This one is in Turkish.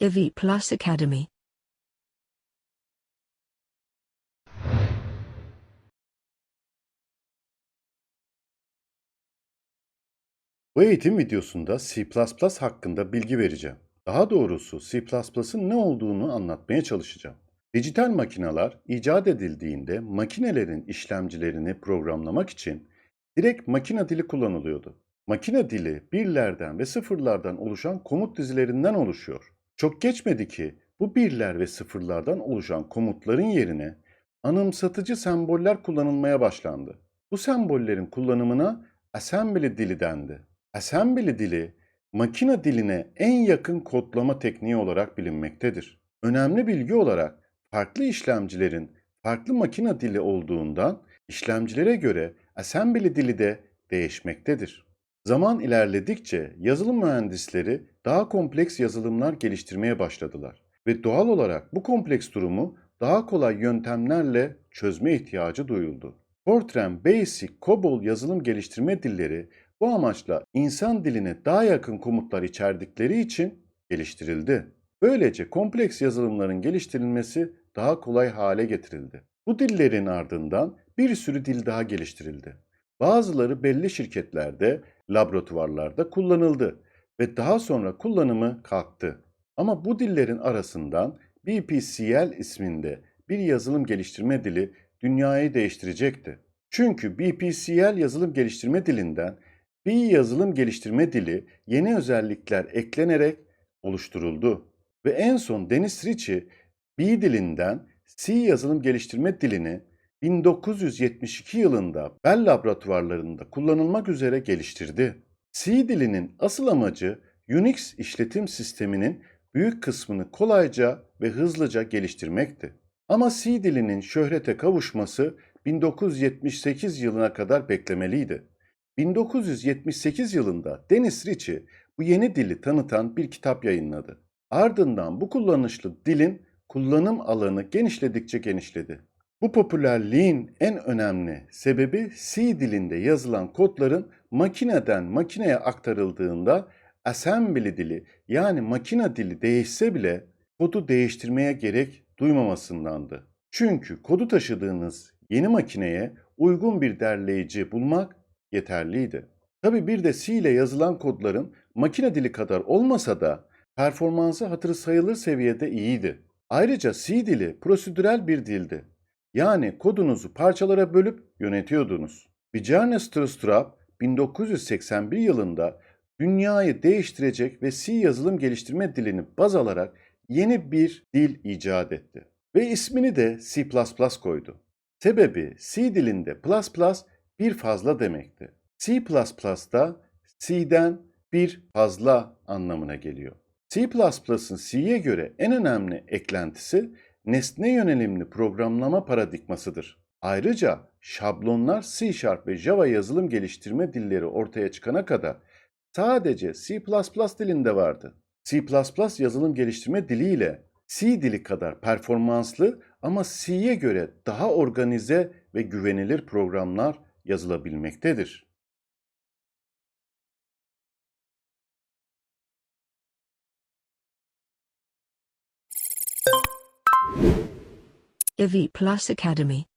Evi Plus Academy. Bu eğitim videosunda C++ hakkında bilgi vereceğim. Daha doğrusu C++'ın ne olduğunu anlatmaya çalışacağım. Dijital makineler icat edildiğinde makinelerin işlemcilerini programlamak için direkt makine dili kullanılıyordu. Makine dili birlerden ve sıfırlardan oluşan komut dizilerinden oluşuyor. Çok geçmedi ki bu birler ve sıfırlardan oluşan komutların yerine anımsatıcı semboller kullanılmaya başlandı. Bu sembollerin kullanımına assembly dili dendi. Assembly dili makine diline en yakın kodlama tekniği olarak bilinmektedir. Önemli bilgi olarak farklı işlemcilerin farklı makine dili olduğundan işlemcilere göre assembly dili de değişmektedir. Zaman ilerledikçe yazılım mühendisleri daha kompleks yazılımlar geliştirmeye başladılar ve doğal olarak bu kompleks durumu daha kolay yöntemlerle çözme ihtiyacı duyuldu. Fortran, Basic, COBOL yazılım geliştirme dilleri bu amaçla insan diline daha yakın komutlar içerdikleri için geliştirildi. Böylece kompleks yazılımların geliştirilmesi daha kolay hale getirildi. Bu dillerin ardından bir sürü dil daha geliştirildi. Bazıları belli şirketlerde, laboratuvarlarda kullanıldı ve daha sonra kullanımı kalktı. Ama bu dillerin arasından BPCL isminde bir yazılım geliştirme dili dünyayı değiştirecekti. Çünkü BPCL yazılım geliştirme dilinden bir yazılım geliştirme dili yeni özellikler eklenerek oluşturuldu. Ve en son Dennis Ritchie B dilinden C yazılım geliştirme dilini 1972 yılında Bell laboratuvarlarında kullanılmak üzere geliştirdi. C dilinin asıl amacı Unix işletim sisteminin büyük kısmını kolayca ve hızlıca geliştirmekti. Ama C dilinin şöhrete kavuşması 1978 yılına kadar beklemeliydi. 1978 yılında Dennis Ritchie bu yeni dili tanıtan bir kitap yayınladı. Ardından bu kullanışlı dilin kullanım alanı genişledikçe genişledi. Bu popülerliğin en önemli sebebi C dilinde yazılan kodların makineden makineye aktarıldığında assembly dili yani makine dili değişse bile kodu değiştirmeye gerek duymamasındandı. Çünkü kodu taşıdığınız yeni makineye uygun bir derleyici bulmak yeterliydi. Tabi bir de C ile yazılan kodların makine dili kadar olmasa da performansı hatırı sayılır seviyede iyiydi. Ayrıca C dili prosedürel bir dildi. Yani kodunuzu parçalara bölüp yönetiyordunuz. Bjarne Stroustrup 1981 yılında dünyayı değiştirecek ve C yazılım geliştirme dilini baz alarak yeni bir dil icat etti. Ve ismini de C++ koydu. Sebebi C dilinde plus plus bir fazla demekti. C++ da C'den bir fazla anlamına geliyor. C++'ın C'ye göre en önemli eklentisi nesne yönelimli programlama paradigmasıdır. Ayrıca şablonlar C Sharp ve Java yazılım geliştirme dilleri ortaya çıkana kadar sadece C++ dilinde vardı. C++ yazılım geliştirme diliyle C dili kadar performanslı ama C'ye göre daha organize ve güvenilir programlar yazılabilmektedir. Evi Plus Academy.